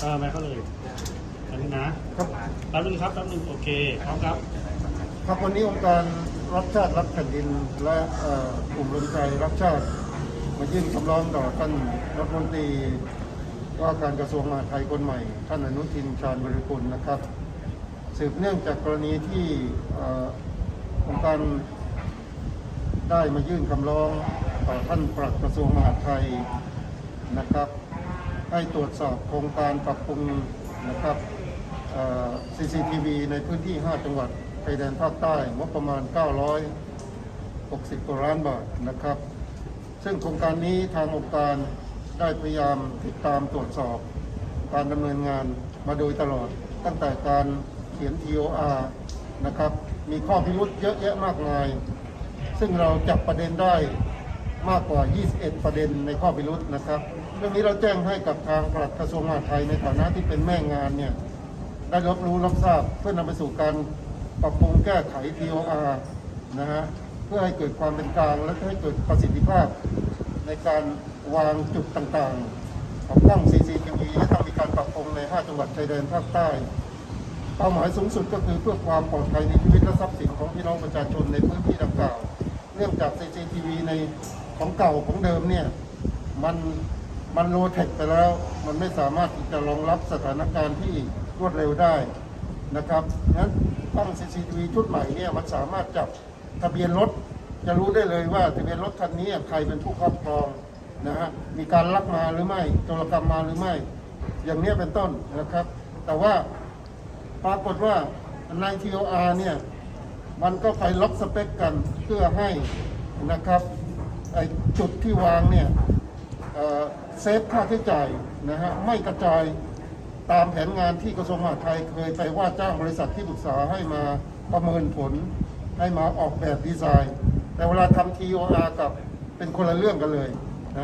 เออมาเข้าเลยอันนี้นะครับแป๊บนึงครับแป๊บนึงโอเคพร้อมครับครับวันนี้องค์การรักชาติรักแผ่นดินและเอ่อกลุ่มรนใจรักชาติ มายื่นคำร้องต่อท่านรัฐมนตรีว่าการกระทรวงมหาดไทยคนใหม่ ท่านอนุทินชาญบริกุลนะครับ สืบเนื่องจากกรณีที่เอ่อองค์การได้มายื่นคำร้องต่อท่านปลัดกระทรวงมหาดไทยนะครับ ให้ตรวจสอบโครงการปรับปรุงนะครับ CCTV ในพื้นที่ 5 จังหวัดชายแดนภาคใต้งบประมาณ 960กว่าล้านบาทนะครับ ซึ่งโครงการนี้ทางองค์การได้พยายามติดตามตรวจสอบการดำเนินงานมาโดยตลอด ตั้งแต่การเขียน TOR นะครับ มีข้อพิรุษเยอะแยะมากมาย ซึ่งเราจับประเด็นได้ มากกว่า 21 ประเด็นในข้อพิรุษนะครับ เรื่องนี้เราแจ้งให้กับทางปลัดกระทรวงมหาดไทยในฐานะที่เป็นแม่งานเนี่ยได้รับรู้รับทราบเพื่อนำไปสู่การปรับปรุงแก้ไข TOR นะฮะเพื่อให้เกิดความเป็นกลางและให้เกิดประสิทธิภาพ ในการวางจุดต่างๆ ของกล้อง CCTV และต้องมีการปรับปรุงใน 5 จังหวัดชายแดนภาคใต้เป้าหมายสูงสุดก็คือเพื่อความปลอดภัยในชีวิตและทรัพย์สินของพี่น้องประชาชนในพื้นที่ดังกล่าว เนื่องจาก CCTV ในของเก่าของเดิมเนี่ยมันมันโลเทคไปแล้ว มันไม่สามารถที่จะรองรับสถานการณ์ที่รวดเร็วได้นะครับงั้นตั้ง CCTV ชุดใหม่เนี่ยมันสามารถจับทะเบียนรถ จะรู้ได้เลยว่าทะเบียนรถคันนี้ใครเป็นผู้ครอบครองนะฮะมีการลักมาหรือไม่โจรกรรมมาหรือไม่ อย่างนี้เป็นต้นนะครับ แต่ว่าปรากฏว่าใน TOR เนี่ย มันก็ไปล็อกสเปคกันเพื่อให้นะครับไอจุดที่วางเนี่ยเเซฟค่าใช้จ่ายนะฮะไม่กระจายตามแผนงานที่กระทรวงมหาดไทยเคยไปว่าจ้างบริษัทที่ปรึกษาให้มาประเมินผล ให้มาออกแบบดีไซน์ แต่เวลาทำ TOR กับเป็นคนละเรื่องกันเลย